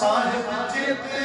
साहिब जिते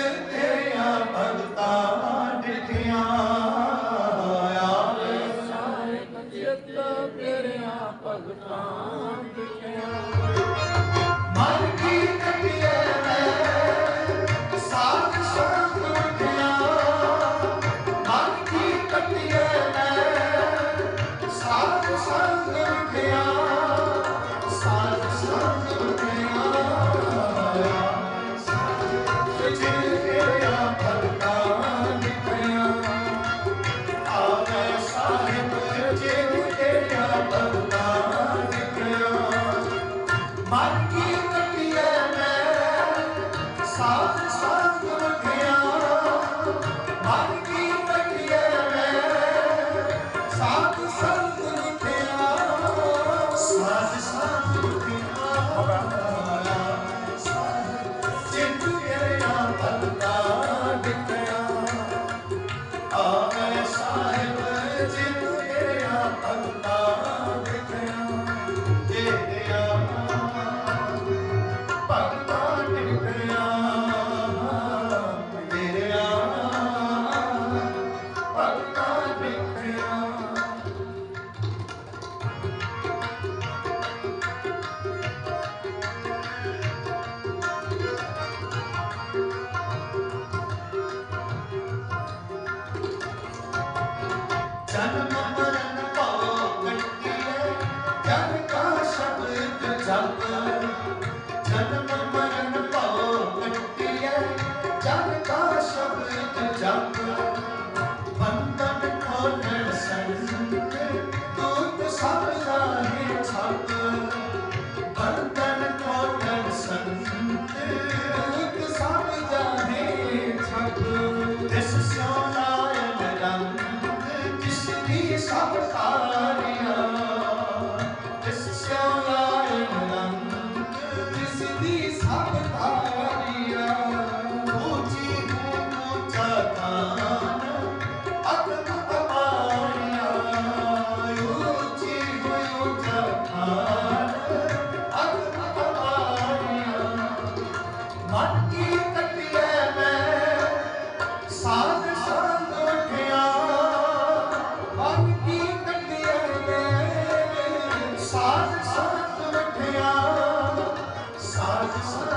ਸਾਥ ਸਾਥ ਗਿਆ ਮੈਂ ਸਾਧ ਸੰਗ ਉਠਿਆ ਸਾਧ